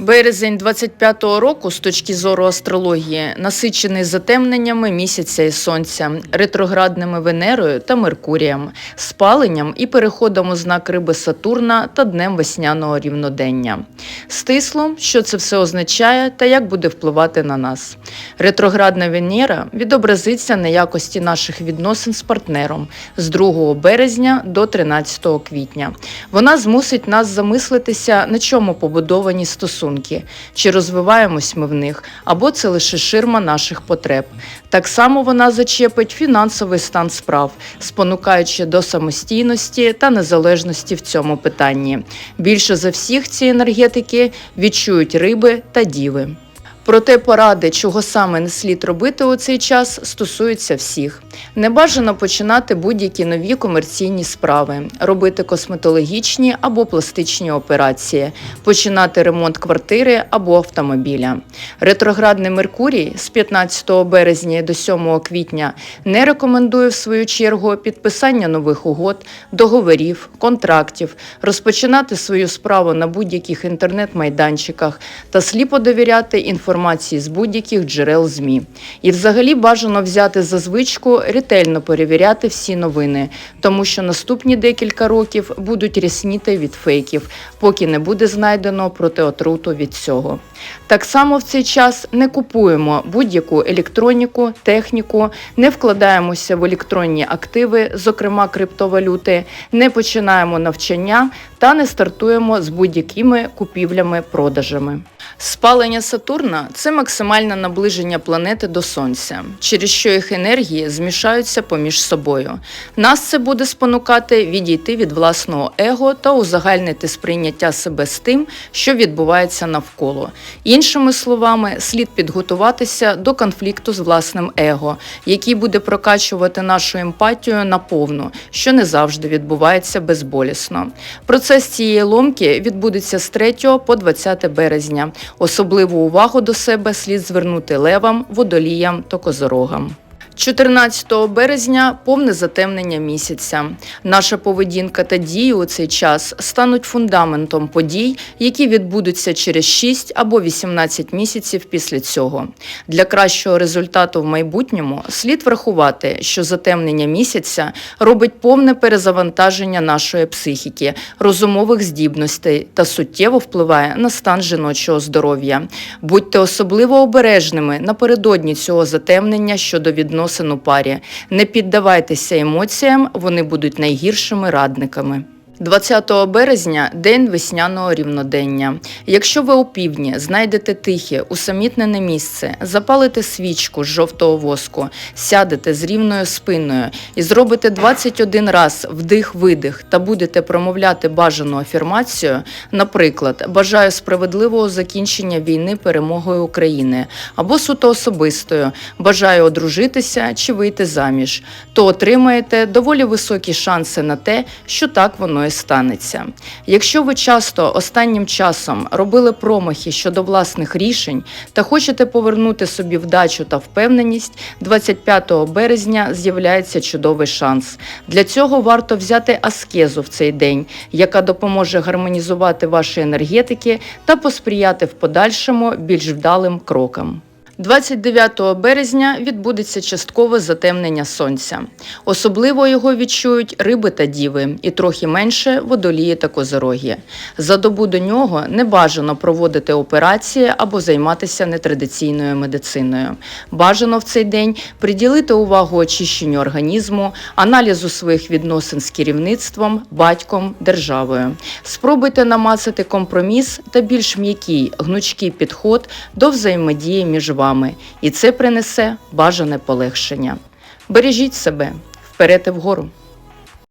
Березень 25-го року, з точки зору астрології, насичений затемненнями місяця і сонця, ретроградними Венерою та Меркурієм, спаленням і переходом у знак риби Сатурна та днем весняного рівнодення. Стисло, що це все означає та як буде впливати на нас. Ретроградна Венера відобразиться на якості наших відносин з партнером з 2 березня до 13 квітня. Вона змусить нас замислитися, на чому побудовані стосунки, чи розвиваємось ми в них, або це лише ширма наших потреб. Так само вона зачепить фінансовий стан справ, спонукаючи до самостійності та незалежності в цьому питанні. Більше за всіх ці енергетики відчують риби та діви. Проте поради, чого саме не слід робити у цей час, стосуються всіх. Не бажано починати будь-які нові комерційні справи, робити косметологічні або пластичні операції, починати ремонт квартири або автомобіля. Ретроградний Меркурій з 15 березня до 7 квітня не рекомендує в свою чергу підписання нових угод, договорів, контрактів, розпочинати свою справу на будь-яких інтернет-майданчиках та сліпо довіряти інформації з будь-яких джерел ЗМІ. І взагалі бажано взяти за звичку ретельно перевіряти всі новини, тому що наступні декілька років будуть рясніти від фейків, поки не буде знайдено протиотруту від цього. Так само в цей час не купуємо будь-яку електроніку, техніку, не вкладаємося в електронні активи, зокрема криптовалюти, не починаємо навчання та не стартуємо з будь-якими купівлями-продажами. Спалення Сатурна це максимальне наближення планети до Сонця, через що їх енергії змішаються поміж собою. Нас це буде спонукати відійти від власного его та узагальнити сприйняття себе з тим, що відбувається навколо. Іншими словами, слід підготуватися до конфлікту з власним его, який буде прокачувати нашу емпатію наповну, що не завжди відбувається безболісно. Процес цієї ломки відбудеться з 3 по 20 березня. Особливу увагу до себе слід звернути левам, водоліям та козорогам. 14 березня повне затемнення місяця. Наша поведінка та дії у цей час стануть фундаментом подій, які відбудуться через 6 або 18 місяців після цього. Для кращого результату в майбутньому слід врахувати, що затемнення місяця робить повне перезавантаження нашої психіки, розумових здібностей та суттєво впливає на стан жіночого здоров'я. Будьте особливо обережними напередодні цього затемнення щодо відносин у парі. Не піддавайтеся емоціям, вони будуть найгіршими радниками. 20 березня день весняного рівнодення. Якщо ви у півдні знайдете тихе, усамітнене місце, запалите свічку з жовтого воску, сядете з рівною спиною і зробите 21 раз вдих-видих та будете промовляти бажану афірмацію, наприклад, бажаю справедливого закінчення війни перемогою України або суто особистою, бажаю одружитися чи вийти заміж, то отримаєте доволі високі шанси на те, що так воно і станеться. Якщо ви часто останнім часом робили промахи щодо власних рішень та хочете повернути собі вдачу та впевненість, 25 березня з'являється чудовий шанс. Для цього варто взяти аскезу в цей день, яка допоможе гармонізувати ваші енергетики та посприяти в подальшому більш вдалим крокам. 29 березня відбудеться часткове затемнення сонця. Особливо його відчують риби та діви, і трохи менше водолії та козорогі. За добу до нього не бажано проводити операції або займатися нетрадиційною медициною. Бажано в цей день приділити увагу очищенню організму, аналізу своїх відносин з керівництвом, батьком, державою. Спробуйте намацати компроміс та більш м'який гнучкий підход до взаємодії між вами, і це принесе бажане полегшення. Бережіть себе вперед і вгору.